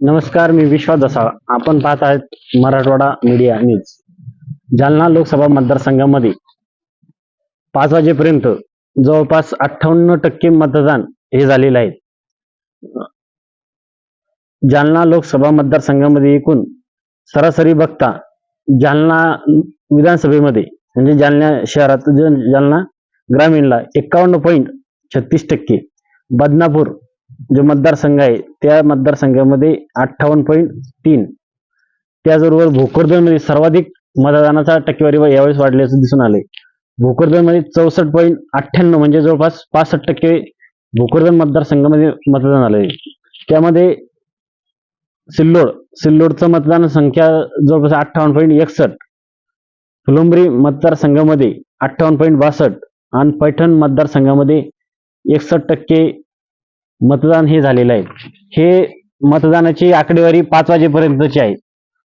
नमस्कार मी विश्वास दसाळ. आपण पाहत आहेत मराठवाडा मीडिया न्यूज. जालना लोकसभा मतदारसंघामध्ये पाच वाजेपर्यंत जवळपास अठ्ठावन्न टक्के मतदान हे झालेलं आहे. जालना लोकसभा मतदारसंघामध्ये एकूण सरासरी बघता जालना विधानसभेमध्ये म्हणजे जालना शहरात जालना ग्रामीणला एक्कावन्न पॉईंट छत्तीस टक्के बदनापूर जो मतदारसंघ आहे त्या मतदारसंघामध्ये अठ्ठावन्न पॉईंट तीन. त्याचबरोबर भोकरदनमध्ये सर्वाधिक मतदानाचा टक्केवारी यावेळेस वाढल्याचं दिसून आले भोकरदनमध्ये चौसष्ट पॉईंट अठ्ठ्याण्णव म्हणजे जवळपास पासष्ट टक्के भोकरदन मतदारसंघामध्ये मतदान आलंय. त्यामध्ये सिल्लोड सिल्लोडचं मतदान संख्या जवळपास अठ्ठावन्न पॉईंट एकसष्ट. फुलंब्री मतदारसंघामध्ये अठ्ठावन्न पॉईंट बासष्ट. आणि पैठण मतदारसंघामध्ये एकसष्ट टक्के मतदान हे झालेलं आहे. हे मतदानाची आकडेवारी पाच वाजेपर्यंतची आहे.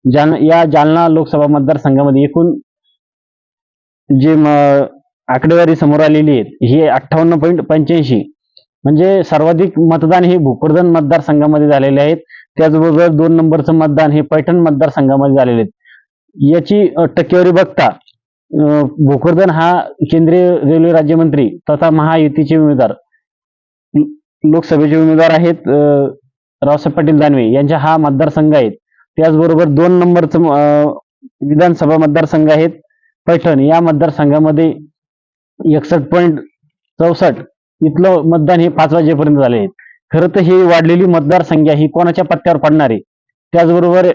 जाल या जालना लोकसभा मतदारसंघामध्ये एकूण जे आकडेवारी समोर आलेली आहे ही अठ्ठावन्न पॉईंट पंच्याऐंशी. म्हणजे सर्वाधिक मतदान हे भोकरदन मतदारसंघामध्ये झालेले आहेत. त्याचबरोबर दोन नंबरचं मतदान हे पैठण मतदारसंघामध्ये झालेले आहेत. याची टक्केवारी बघता भोकरदन हा केंद्रीय रेल्वे राज्यमंत्री तथा महायुतीचे उमेदवार लोकसभेचे उमेदवार आहेत रावसाहेब पाटील दानवे. यांच्या हा मतदारसंघ आहेत. त्याचबरोबर दोन नंबरचं विधानसभा मतदारसंघ आहेत. पैठण या मतदारसंघामध्ये एकसष्ट पॉईंट चौसष्ट इथलं मतदान हे पाच वाजेपर्यंत झाले आहे. खरं तर ही वाढलेली मतदारसंख्या ही कोणाच्या पत्त्यावर पडणार आहे? त्याचबरोबर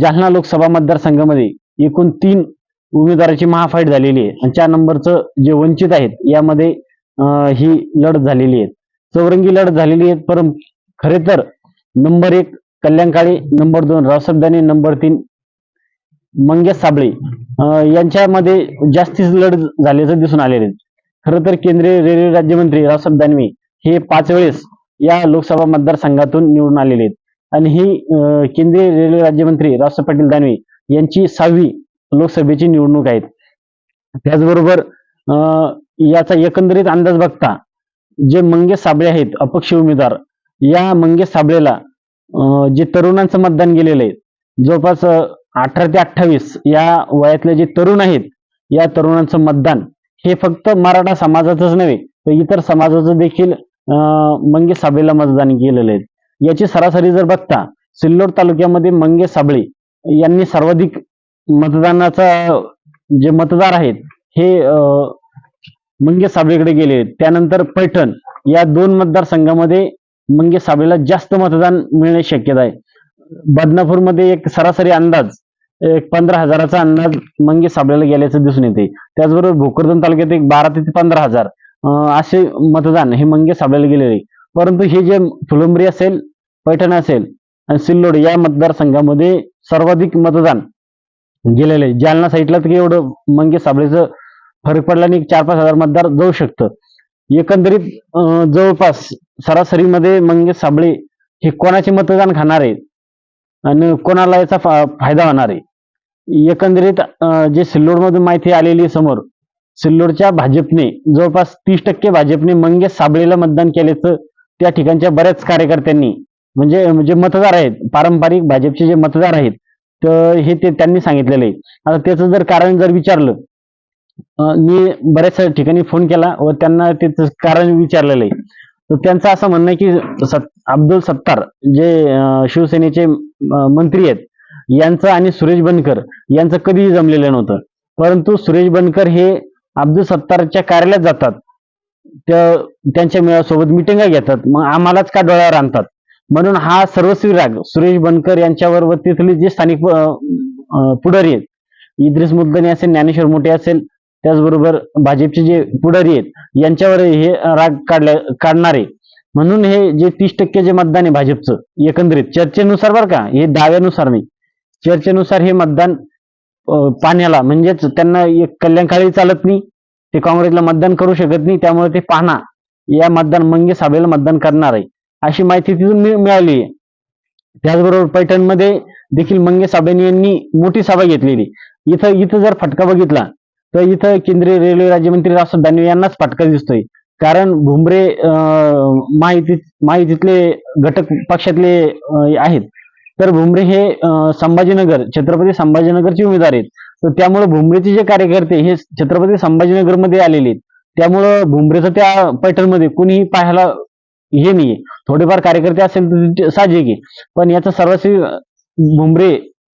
जालना लोकसभा मतदारसंघामध्ये एकूण तीन उमेदवाराची महाफाईट झालेली आहे. आणि चार नंबरचं जे वंचित आहेत यामध्ये ही लढत झालेली आहे. चौरंगी लढत झालेली आहे. परम खरे तर नंबर एक कल्याण काळे नंबर दोन रावसाहेब दाने नंबर तीन मंगेश साबळे यांच्यामध्ये जास्तीच लढत झाल्याचं दिसून आलेले खरं तर केंद्रीय रेल्वे राज्यमंत्री रावसाहेब दानवे हे पाच वेळेस या लोकसभा मतदारसंघातून निवडून आलेले आहेत. आणि ही केंद्रीय रेल्वे राज्यमंत्री रावसाहेब पाटील दानवे यांची सहावी लोकसभेची निवडणूक आहे त्याचबरोबर अं, याचा एकंदरीत अंदाज बघता जे मंगेश साबळे आहेत अपक्ष उमेदवार या मंगेश साबळेला जे तरुणांचं मतदान गेलेलं आहे जवळपास अठरा ते अठ्ठावीस या वयातले जे तरुण आहेत या तरुणांचं मतदान हे फक्त मराठा समाजाचंच नव्हे तर इतर समाजाचं देखील मंगेश साबळेला मतदान केलेलं आहे. याची सरासरी जर बघता सिल्लोड तालुक्यामध्ये मंगेश साबळे यांनी सर्वाधिक मतदानाचा जे मतदार आहेत हे मंगे मंगेश साबळेकडे गेले. त्यानंतर पैठण या दोन मतदारसंघामध्ये मंगेश साबळेला जास्त मतदान मिळणे शक्यता आहे. बदनापूरमध्ये एक सरासरी अंदाज एक पंधरा हजाराचा अंदाज मंगे साबळेला गेल्याचं दिसून येते. त्याचबरोबर भोकरदन तालुक्यात एक बारा ते पंधरा हजार असे मतदान हे मंगेश साबळेला गेलेले. आहे. परंतु हे जे फुलंबरी असेल पैठण असेल आणि सिल्लोड या मतदारसंघामध्ये सर्वाधिक मतदान गेलेले जालना साईडला तर एवढं मंगेश साबळेचं फरक पडला आणि चार पाच हजार मतदार जाऊ शकतं. एकंदरीत जवळपास सरासरीमध्ये मंगेश साबळे हे कोणाचे मतदान खाणार आहे आणि कोणाला याचा फायदा होणार आहे? एकंदरीत जे सिल्लोडमधून माहिती आलेली आहे समोर सिल्लोडच्या भाजपने जवळपास तीस टक्के भाजपने मंगेश साबळेला मतदान केल्याचं त्या ठिकाणच्या बऱ्याच कार्यकर्त्यांनी म्हणजे जे मतदार आहेत पारंपरिक भाजपचे जे मतदार आहेत तर हे ते त्यांनी सांगितलेलं आहे. आता त्याचं जर कारण जर विचारलं मी बऱ्याच ठिकाणी फोन केला व त्यांना त्याचं कारण विचारलेलं आहे. तर त्यांचं असं म्हणणं आहे की सत अब्दुल सत्तार जे शिवसेनेचे मंत्री आहेत यांचं आणि सुरेश बनकर यांचं कधीही जमलेलं नव्हतं. परंतु सुरेश बनकर हे अब्दुल सत्तारच्या कार्यालयात जातात. त्या- त्यांच्या मेळासोबत मिटिंगा घेतात. मग आम्हालाच का डोळ्यावर आणतात? म्हणून हा सर्वस्वी राग सुरेश बनकर यांच्यावर व तिथले जे स्थानिक पुढारी आहेत इद्रिस मुद्दनी असेल ज्ञानेश्वर मोठे असेल त्याचबरोबर भाजपचे जे पुढारी आहेत यांच्यावर हे राग काढल्या काढणारे. म्हणून हे जे तीस टक्के जे मतदान आहे भाजपचं एकंदरीत चर्चेनुसार बरं का हे दाव्यानुसार नाही. चर्चेनुसार हे मतदान पाहण्याला पाण्याला म्हणजेच त्यांना एक कल्याणकाळी चालत नाही ते काँग्रेसला मतदान करू शकत नाही त्यामुळे ते पाहणा या मतदान मंगेश साबेला मतदान करणार आहे. अशी माहिती तिथून मिळाली आहे. त्याचबरोबर पैठणमध्ये देखील मंगेश साबळे यांनी मोठी सभा घेतलेली. इथं इथं जर फटका बघितला तर इथं केंद्रीय रेल्वे राज्यमंत्री रावसाहेब दानवे यांनाच फटका दिसतोय. कारण भुमरे माहिती माहितीतले घटक पक्षातले आहेत. तर भुमरे हे संभाजीनगर छत्रपती संभाजीनगरचे उमेदवार आहेत. तर त्यामुळे भुमरेचे जे कार्यकर्ते हे छत्रपती संभाजीनगरमध्ये आलेले आहेत. त्यामुळं भुमरेचं त्या पैठणमध्ये कुणीही पाहायला हे नाहीये. थोडेफार कार्यकर्ते असेल तर ते साहजिक आहे. पण याचा सर्वस्वी भुमरे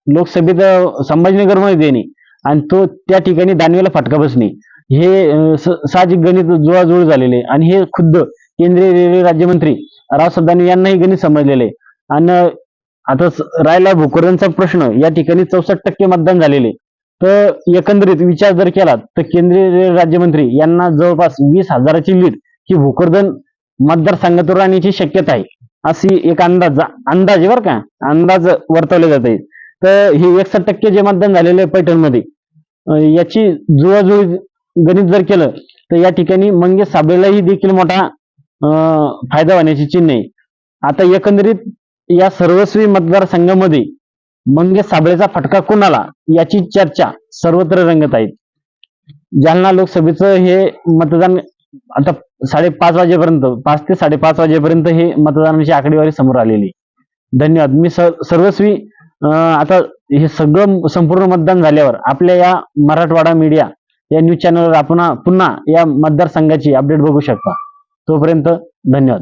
लोकसभेत संभाजीनगरमध्ये देणे. आणि तो त्या ठिकाणी दानवेला फटका बसणे. हे साहजिक गणित जुळाजुळ झालेले आणि हे खुद्द केंद्रीय रेल्वे राज्यमंत्री रावसाहेब दानवे यांनाही गणित समजलेले आणि आता राहिला भोकरदनचा प्रश्न. या ठिकाणी चौसष्ट टक्के मतदान झालेले तर एकंदरीत विचार जर केला तर केंद्रीय रेल्वे राज्यमंत्री यांना जवळपास वीस हजाराची लीड ही भोकरदन मतदारसंघातून राहण्याची शक्यता आहे. अशी एक अंदाज अंदाज बर का अंदाज वर्तवले जात आहे तर हे एकसठ टक्के जे मतदान झालेले आहे पैठणमध्ये याची जुळाजुळी गणित जर केलं तर या ठिकाणी मंगेश साबळेलाही देखील मोठा फायदा होण्याची चिन्ह आहे आता एकंदरीत या सर्वस्वी मतदारसंघामध्ये मंगेश साबळेचा फटका कोणाला याची चर्चा सर्वत्र रंगत आहेत जालना लोकसभेचं हे मतदान आता साडेपाच वाजेपर्यंत पाच ते साडेपाच वाजेपर्यंत हे मतदानाची आकडेवारी समोर आलेली धन्यवाद. मी सर्वस्वी आता हे सगळं संपूर्ण मतदान झाल्यावर आपल्या या मराठवाडा मीडिया या न्यूज चॅनलवर आपण पुन्हा या मतदारसंघाची अपडेट बघू शकता. तोपर्यंत धन्यवाद.